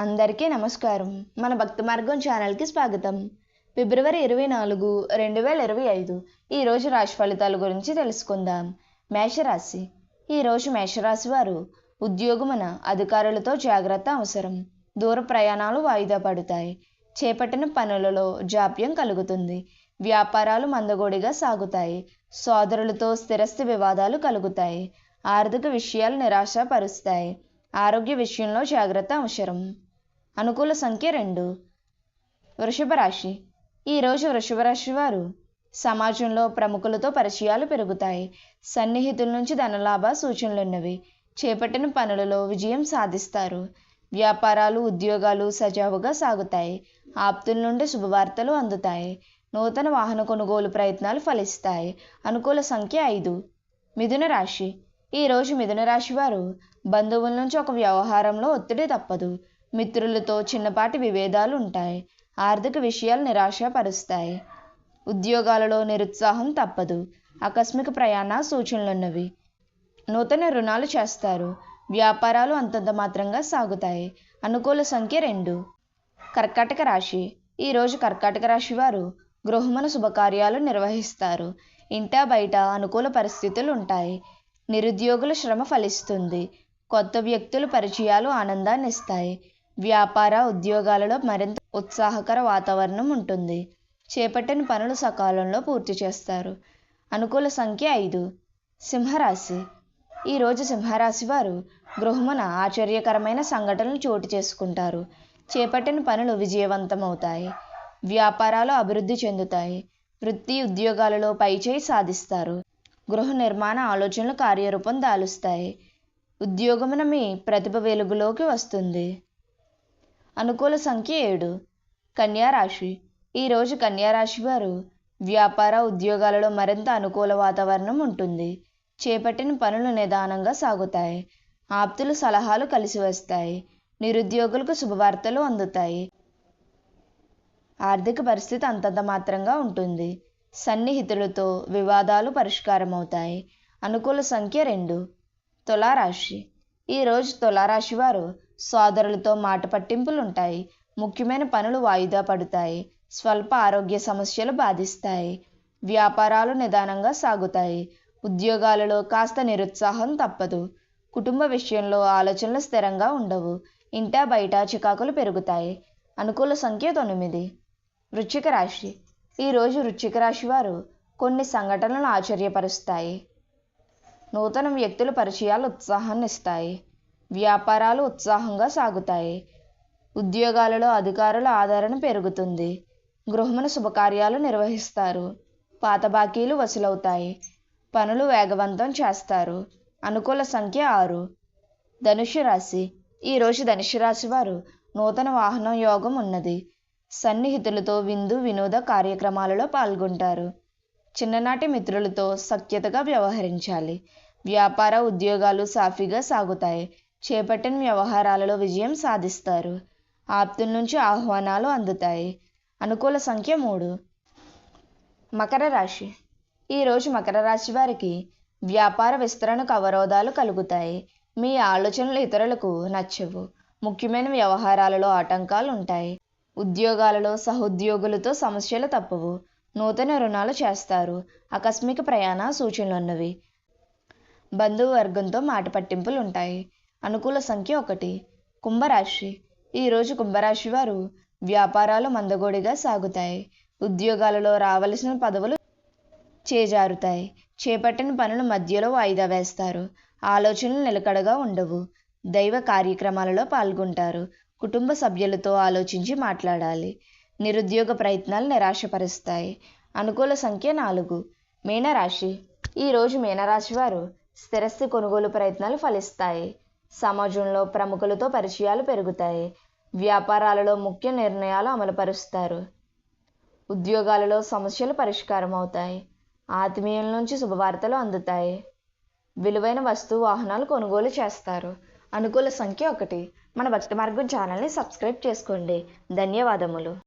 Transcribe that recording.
అందరికీ నమస్కారం. మన భక్తి మార్గం ఛానల్కి స్వాగతం. ఫిబ్రవరి ఇరవై నాలుగు రెండు వేల ఇరవై ఐదు. ఈరోజు రాశి ఫలితాల గురించి తెలుసుకుందాం. మేషరాశి. ఈరోజు మేషరాశి వారు ఉద్యోగమున అధికారులతో జాగ్రత్త అవసరం. దూర ప్రయాణాలు వాయిదా పడతాయి. చేపట్టిన పనులలో జాప్యం కలుగుతుంది. వ్యాపారాలు మందగోడిగా సాగుతాయి. సోదరులతో స్థిరస్థి వివాదాలు కలుగుతాయి. ఆర్థిక విషయాలు నిరాశపరుస్తాయి. ఆరోగ్య విషయంలో జాగ్రత్త అవసరం. అనుకూల సంఖ్య రెండు. వృషభ రాశి. ఈరోజు వృషభ రాశి వారు సమాజంలో ప్రముఖులతో పరిచయాలు పెరుగుతాయి. సన్నిహితుల నుంచి ధనలాభ సూచనలున్నవి చేపట్టిన పనులలో విజయం సాధిస్తారు. వ్యాపారాలు ఉద్యోగాలు సజావుగా సాగుతాయి. ఆప్తుల నుండి శుభవార్తలు అందుతాయి. నూతన వాహన కొనుగోలు ప్రయత్నాలు ఫలిస్తాయి. అనుకూల సంఖ్య ఐదు. మిథున రాశి. ఈరోజు మిథున రాశి వారు బంధువుల నుంచి ఒక వ్యవహారంలో ఒత్తిడి తప్పదు. మిత్రులతో చిన్నపాటి విభేదాలు ఉంటాయి ఆర్థిక విషయాలు నిరాశపరుస్తాయి. ఉద్యోగాలలో నిరుత్సాహం తప్పదు. ఆకస్మిక ప్రయాణ సూచనలున్నవి. నూతన రుణాలు చేస్తారు. వ్యాపారాలు అంతంత మాత్రంగా సాగుతాయి. అనుకూల సంఖ్య రెండు. కర్కాటక రాశి. ఈరోజు కర్కాటక రాశి వారు గృహమున శుభకార్యాలు నిర్వహిస్తారు. ఇంటా బయట అనుకూల పరిస్థితులు ఉంటాయి నిరుద్యోగుల శ్రమ ఫలిస్తుంది. కొత్త వ్యక్తుల పరిచయాలు ఆనందాన్ని ఇస్తాయి వ్యాపార ఉద్యోగాలలో మరింత ఉత్సాహకర వాతావరణం ఉంటుంది. చేపట్టిన పనులు సకాలంలో పూర్తి చేస్తారు. అనుకూల సంఖ్య ఐదు. సింహరాశి. ఈరోజు సింహరాశి వారు గృహమున ఆశ్చర్యకరమైన సంఘటనలు చోటు చేసుకుంటారు. చేపట్టిన పనులు విజయవంతమవుతాయి. వ్యాపారాలు అభివృద్ధి చెందుతాయి. వృత్తి ఉద్యోగాలలో పైచేయి సాధిస్తారు. గృహ నిర్మాణ ఆలోచనలు కార్యరూపం దాలుస్తాయి. ఉద్యోగమున మీ ప్రతిభ వెలుగులోకి వస్తుంది. అనుకూల సంఖ్య ఏడు. కన్యారాశి. ఈరోజు కన్యారాశి వారు వ్యాపార ఉద్యోగాలలో మరింత అనుకూల వాతావరణం ఉంటుంది. చేపట్టిన పనులు నిదానంగా సాగుతాయి. ఆప్తుల సలహాలు కలిసి వస్తాయి. నిరుద్యోగులకు శుభవార్తలు అందుతాయి. ఆర్థిక పరిస్థితి అంతంత మాత్రంగా ఉంటుంది. సన్నిహితులతో వివాదాలు పరిష్కారం అవుతాయి అనుకూల సంఖ్య రెండు. తులారాశి. ఈరోజు తులారాశి వారు సోదరులతో మాట పట్టింపులు ఉంటాయి ముఖ్యమైన పనులు వాయిదా పడతాయి. స్వల్ప ఆరోగ్య సమస్యలు బాధిస్తాయి. వ్యాపారాలు నిదానంగా సాగుతాయి. ఉద్యోగాలలో కాస్త నిరుత్సాహం తప్పదు. కుటుంబ విషయంలో ఆలోచనలు స్థిరంగా ఉండవు. ఇంటా బయట చికాకులు పెరుగుతాయి. అనుకూల సంఖ్య తొమ్మిది. వృశ్చిక రాశి. ఈరోజు వృశ్చిక రాశి వారు కొన్ని సంఘటనలు ఆశ్చర్యపరుస్తాయి. నూతన వ్యక్తుల పరిచయాలు ఉత్సాహాన్ని ఇస్తాయి వ్యాపారాలు ఉత్సాహంగా సాగుతాయి. ఉద్యోగాలలో అధికారుల ఆదరణ పెరుగుతుంది. గృహమున శుభకార్యాలు నిర్వహిస్తారు. పాత బాకీలు వసూలవుతాయి. పనులు వేగవంతం చేస్తారు. అనుకూల సంఖ్య ఆరు. ధనుషు రాశి. ఈరోజు ధనుషు రాశి వారు నూతన వాహనం యోగం ఉన్నది. సన్నిహితులతో విందు వినోద కార్యక్రమాలలో పాల్గొంటారు. చిన్ననాటి మిత్రులతో సఖ్యతగా వ్యవహరించాలి. వ్యాపార ఉద్యోగాలు సాఫీగా సాగుతాయి. చేపట్టిన వ్యవహారాలలో విజయం సాధిస్తారు. ఆప్తుల నుంచి ఆహ్వానాలు అందుతాయి. అనుకూల సంఖ్య మూడు. మకర రాశి. ఈరోజు మకర రాశి వారికి వ్యాపార విస్తరణకు అవరోధాలు కలుగుతాయి. మీ ఆలోచనలు ఇతరులకు నచ్చవు. ముఖ్యమైన వ్యవహారాలలో ఆటంకాలు ఉంటాయి. ఉద్యోగాలలో సహోద్యోగులతో సమస్యలు తప్పవు. నూతన రుణాలు చేస్తారు. ఆకస్మిక ప్రయాణ సూచనలు ఉన్నవి. బంధువర్గంతో మాట పట్టింపులు ఉంటాయి. అనుకూల సంఖ్య ఒకటి. కుంభరాశి. ఈరోజు కుంభరాశి వారు వ్యాపారాలు మందగోడిగా సాగుతాయి. ఉద్యోగాలలో రావలసిన పదవులు చేజారుతాయి. చేపట్టిన పనులు మధ్యలో వాయిదా వేస్తారు. ఆలోచనలు నిలకడగా ఉండవు. దైవ కార్యక్రమాలలో పాల్గొంటారు. కుటుంబ సభ్యులతో ఆలోచించి మాట్లాడాలి. నిరుద్యోగ ప్రయత్నాలు నిరాశపరుస్తాయి. అనుకూల సంఖ్య నాలుగు. మీనరాశి. ఈరోజు మీనరాశి వారు స్థిరస్థి కొనుగోలు ప్రయత్నాలు ఫలిస్తాయి. సమాజంలో ప్రముఖులతో పరిచయాలు పెరుగుతాయి. వ్యాపారాలలో ముఖ్య నిర్ణయాలు అమలుపరుస్తారు. ఉద్యోగాలలో సమస్యలు పరిష్కారం అవుతాయి ఆత్మీయుల నుంచి శుభవార్తలు అందుతాయి. విలువైన వస్తు వాహనాలు కొనుగోలు చేస్తారు. అనుకూల సంఖ్య ఒకటి. మన భక్తి మార్గం ఛానల్ని సబ్స్క్రైబ్ చేసుకోండి. ధన్యవాదములు.